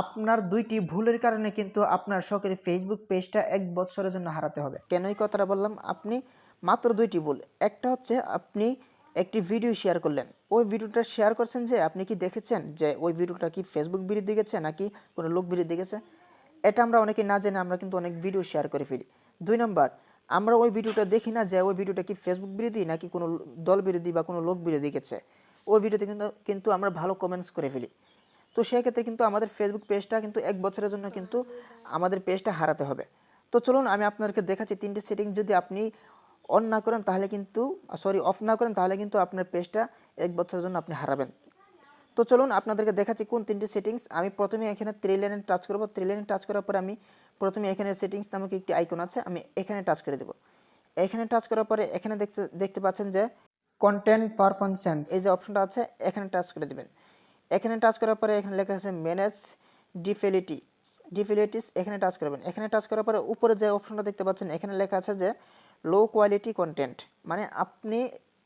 আপনার দুইটি ভুলের কারণে কিন্তু আপনার শখের ফেসবুক পেজটা এক বছরের জন্য হারাতে হবে। কেন এই কথাটা বললাম? আপনি মাত্র দুইটি ভুল। একটা হচ্ছে আপনি একটি ভিডিও শেয়ার করলেন। ওই ভিডিওটা শেয়ার করছেন যে আপনি কি দেখেছেন যে ওই ভিডিওটা কি ফেসবুক বিরুদ্ধে গেছে নাকি কোনো লোক বিরুদ্ধে গেছে? এটা আমরা অনেকে না জেনে আমরা কিন্তু অনেক ভিডিও শেয়ার করে ফেলি। দুই নম্বর, আমরা ওই ভিডিওটা দেখি না যে ওই ভিডিওটা কি ফেসবুক বিরোধী নাকি কোনো দল বিরোধী বা কোনো লোক বিরোধী গেছে? ওই ভিডিওতে কিন্তু কিন্তু আমরা ভালো কমেন্টস করে ফেলি। তো সেক্ষেত্রে কিন্তু আমাদের ফেসবুক পেজটা কিন্তু এক বছরের জন্য কিন্তু আমাদের পেজটা হারাতে হবে। তো চলুন আমি আপনাদেরকে দেখাচ্ছি তিনটে সেটিং যদি আপনি অন না করেন তাহলে কিন্তু সরি অফ না করেন তাহলে কিন্তু আপনার পেজটা এক বছরের জন্য আপনি হারাবেন। তো চলুন আপনাদেরকে দেখাচ্ছি কোন তিনটি সেটিংস আমি প্রথমে এখানে থ্রি লাইনে টাচ করব। থ্রি লাইনে টাচ করার পরে আমি প্রথমে এখানে সেটিংস নামক একটি আইকন আছে আমি এখানে টাচ করে দেবো। এখানে টাচ করার পরে এখানে দেখতে দেখতে পাচ্ছেন যে কন্টেন্ট পারফরমেন্স এই যে অপশনটা আছে এখানে টাচ করে দেবেন। এখানে টাচ করার পরে এখানে লেখা আছে ম্যানেজ ডিফেলিটি ডিফিলিটিস এখানে টাচ করবেন। এখানে টাচ করার পরে উপরে যে অপশনটা দেখতে পাচ্ছেন, এখানে লেখা আছে যে লো কোয়ালিটি কন্টেন্ট মানে আপনি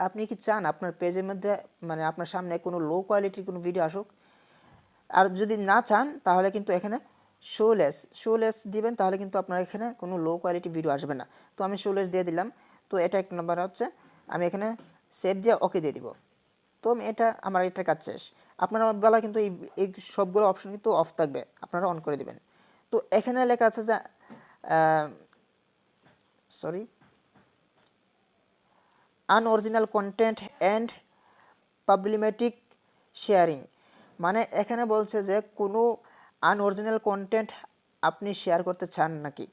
আপনি কি চান আপনার পেজের মধ্যে মানে আপনার সামনে কোনো লো কোয়ালিটির কোনো ভিডিও আসুক? আর যদি না চান, তাহলে কিন্তু এখানে শোলেস শোলেস দিবেন, তাহলে কিন্তু আপনার এখানে কোনো লো কোয়ালিটি ভিডিও আসবে না। তো আমি শোলেস দিয়ে দিলাম। তো এটা এক নম্বর হচ্ছে, আমি এখানে সেভ দিয়ে ওকে দিয়ে দিব। তো এটা, আমার এটা কাজ শেষ। আপনার বেলা কিন্তু এই এই সবগুলো অপশন কিন্তু অফ থাকবে। আপনারা অন করে দিবেন। তো এখানে লেখা আছে যে sorry unoriginal content and problematic sharing মানে এখানে বলছে যে, কোনো আনঅরিজিনাল কন্টেন্ট আপনি শেয়ার করতে চান নাকি?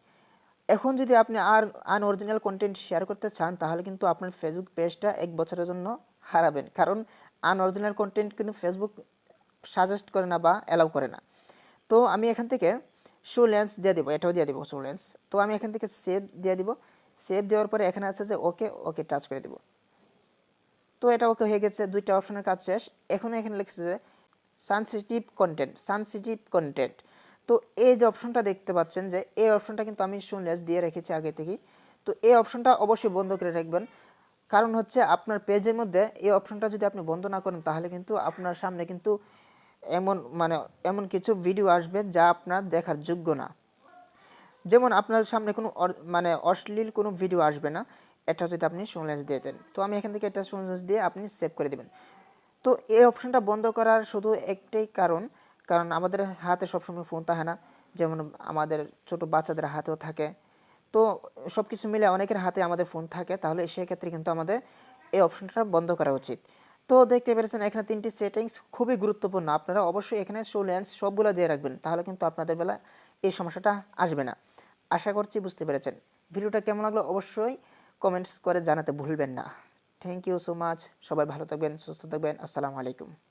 এখন যদি আপনি আর আনঅরিজিনাল কন্টেন্ট শেয়ার করতে চান, তাহলে কিন্তু আপনার ফেসবুক পেজটা এক বছরের জন্য হারাবেন। কারণ আনঅরিজিনাল কন্টেন্ট কিন্তু ফেসবুক সাজেস্ট করে না বা অ্যালাউ করে না। তো আমি এখান থেকে শো লেন্স দিয়ে দেবো, এটাও দিয়ে দেবো শো লেন্স তো আমি এখান থেকে সেভ দিয়ে দিব। সেভ দেওয়ার পরে এখানে আছে যে ওকে ওকে টাচ করে দেবো। তো এটা ওকে হয়ে গেছে, দুইটা অপশনের কাজ শেষ। এখন এখানে লিখছে যে সানসিটিভ কন্টেন্ট সানসিটিভ কন্টেন্ট তো এই যে অপশনটা দেখতে পাচ্ছেন যে, এই অপশনটা কিন্তু আমি শুনলেস দিয়ে রেখেছি আগে থেকেই। তো এই অপশনটা অবশ্যই বন্ধ করে রাখবেন। কারণ হচ্ছে আপনার পেজের মধ্যে এই অপশনটা যদি আপনি বন্ধ না করেন, তাহলে কিন্তু আপনার সামনে কিন্তু এমন মানে এমন কিছু ভিডিও আসবে যা আপনার দেখার যোগ্য না। যেমন আপনার সামনে কোনো মানে অশ্লীল কোনো ভিডিও আসবে না, এটা যদি আপনি শুনলেন্স দিয়ে দেন। তো আমি এখান থেকে এটা শুনলেন্স দিয়ে আপনি সেভ করে দেবেন। তো এই অপশনটা বন্ধ করার শুধু একটাই কারণ কারণ আমাদের হাতে সবসময় ফোন থাকে না। যেমন আমাদের ছোট বাচ্চাদের হাতেও থাকে তো সব কিছু মিলে অনেকের হাতে আমাদের ফোন থাকে, তাহলে সেক্ষেত্রে কিন্তু আমাদের এই অপশনটা বন্ধ করা উচিত। তো দেখতে পেরেছেন, এখানে তিনটি সেটিংস খুবই গুরুত্বপূর্ণ। আপনারা অবশ্যই এখানে শো লেন্স সবগুলো দিয়ে রাখবেন, তাহলে কিন্তু আপনাদের বেলা এই সমস্যাটা আসবে না। আশা করছি বুঝতে পেরেছেন। ভিডিওটা কেমন লাগল অবশ্যই কমেন্টস করে জানাতে ভুলবেন না। থ্যাংক ইউ সো মাচ সবাই ভালো থাকবেন, সুস্থ থাকবেন। আসসালামু আলাইকুম।